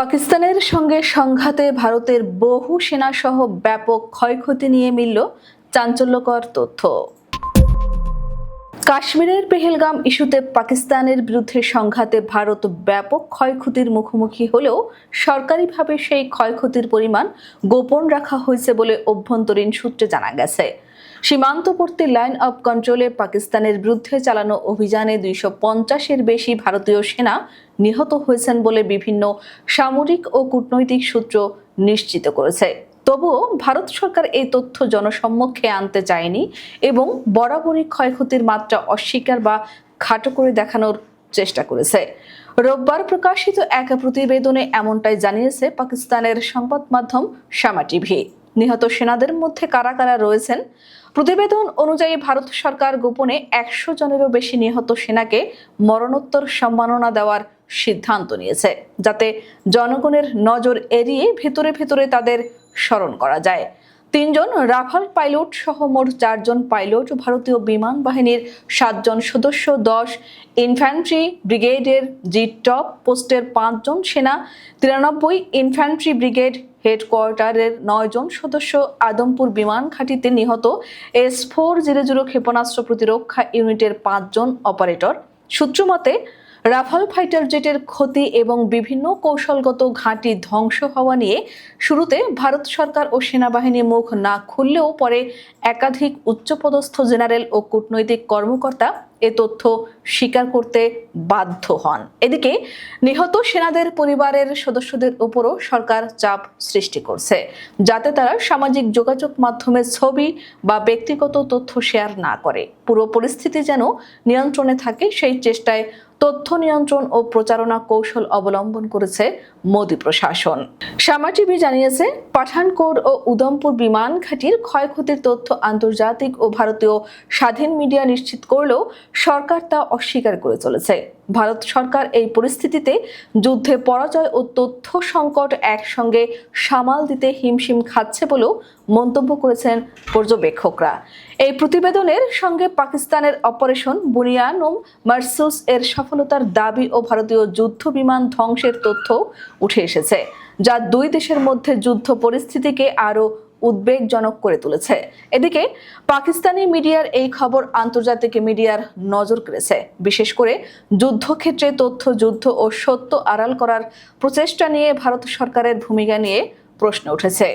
পাকিস্তানের সঙ্গে সংঘাতে ভারতের বহু সেনাসহ ব্যাপক ক্ষয়ক্ষতি নিয়ে মিলল চাঞ্চল্যকর তথ্য। কাশ্মীরের পেহেলগাম ইস্যুতে পাকিস্তানের বিরুদ্ধে সংঘাতে ভারত ব্যাপক ক্ষয়ক্ষতির মুখোমুখি হলেও সরকারিভাবে সেই ক্ষয়ক্ষতির পরিমাণ গোপন রাখা হয়েছে বলে অভ্যন্তরীণ সূত্রে জানা গেছে। সীমান্তবর্তী লাইন অব কন্ট্রোলে পাকিস্তানের বিরুদ্ধে চালানো অভিযানে দুইশো পঞ্চাশের বেশি ভারতীয় সেনা নিহত হয়েছেন বলে বিভিন্ন সামরিক ও কূটনৈতিক সূত্র নিশ্চিত করেছে। তবুও ভারত সরকার এই তথ্য জনসম্মুখে আনতে চায়নি এবং বরাবরই ক্ষয়ক্ষতির মাত্রা অস্বীকার বা খাটো করে দেখানোর চেষ্টা করেছে। রোববার প্রকাশিত এক প্রতিবেদনে এমনটাই জানিয়েছে পাকিস্তানের সংবাদ মাধ্যম শামা টিভি। নিহত সেনাদের মধ্যে কারা কারা রয়েছেন? প্রতিবেদন অনুযায়ী ভারত সরকার গোপনে একশো জনেরও বেশি নিহত সেনাকে মরণোত্তর সম্মাননা দেওয়ার সিদ্ধান্ত নিয়েছে, যাতে জনগণের নজর এড়িয়ে ভেতরে ভেতরে তাদের স্মরণ করা যায়। তিনজন রাফাল পাইলট সহ মোট চারজন পাইলট ভারতীয় বিমান বাহিনীর সাতজন সদস্য, দশ ইনফ্যান্ট্রি ব্রিগেডের জি টপ পোস্টের পাঁচজন সেনা, তিরানব্বই ইনফ্যান্ট্রি ব্রিগেড হেডকোয়ার্টারের নয়জন সদস্য আদমপুর বিমান ঘাঁটিতে নিহত এস ফোর জিরো জিরো ক্ষেপণাস্ত্র প্রতিরক্ষা ইউনিটের পাঁচজন অপারেটর। সূত্রমতে রাফাল ফাইটার জেটের ক্ষতি এবং বিভিন্ন কৌশলগত ঘাঁটি ধ্বংস হওয়া নিয়ে শুরুতে ভারত সরকার ও সেনাবাহিনী মুখ না খুললেও পরে একাধিক উচ্চপদস্থ জেনারেল ও কূটনৈতিক কর্মকর্তা এ তথ্য স্বীকার করতে বাধ্য হন। এদিকে নিহত সেনাদের পরিবারের সদস্যদের উপরও সরকার চাপ সৃষ্টি করছে। যাতে তারা সামাজিক যোগাযোগ মাধ্যমে ছবি বা ব্যক্তিগত তথ্য শেয়ার না করে। পুরো পরিস্থিতি যেন নিয়ন্ত্রণে থাকে সেই চেষ্টায় তথ্য নিয়ন্ত্রণ ও প্রচারণা কৌশল অবলম্বন করেছে মোদী প্রশাসন। শামা টিভি জানিয়েছে, পাঠানকোট ও উদমপুর বিমান ঘাঁটির ক্ষয়ক্ষতির তথ্য আন্তর্জাতিক ও ভারতীয় স্বাধীন মিডিয়া নিশ্চিত করলেও সরকার তা অস্বীকার করে চলেছে। ভারত সরকার এই পরিস্থিতিতে যুদ্ধে পরাজয় ও তথ্য সংকট একসঙ্গে সামাল দিতে হিমশিম খাচ্ছে বলেও মন্তব্য করেছেন পর্যবেক্ষকরা। এই প্রতিবেদনের সঙ্গে পাকিস্তানের অপারেশন বুনিয়ানুম মার্সুস এর সফলতার দাবি ও ভারতীয় যুদ্ধ বিমান ধ্বংসের তথ্য উঠে এসেছে, যা দুই দেশের মধ্যে যুদ্ধ পরিস্থিতিকে আরও উদ্বেগজনক করে তুলেছে। এদিকে, পাকিস্তানি মিডিয়ার এই খবর আন্তর্জাতিক মিডিয়ার নজর কেড়েছে, বিশেষ করে যুদ্ধক্ষেত্রে তথ্য, যুদ্ধ ও সত্য আড়াল করার প্রচেষ্টা নিয়ে ভারত সরকারের ভূমিকা নিয়ে প্রশ্ন উঠেছে।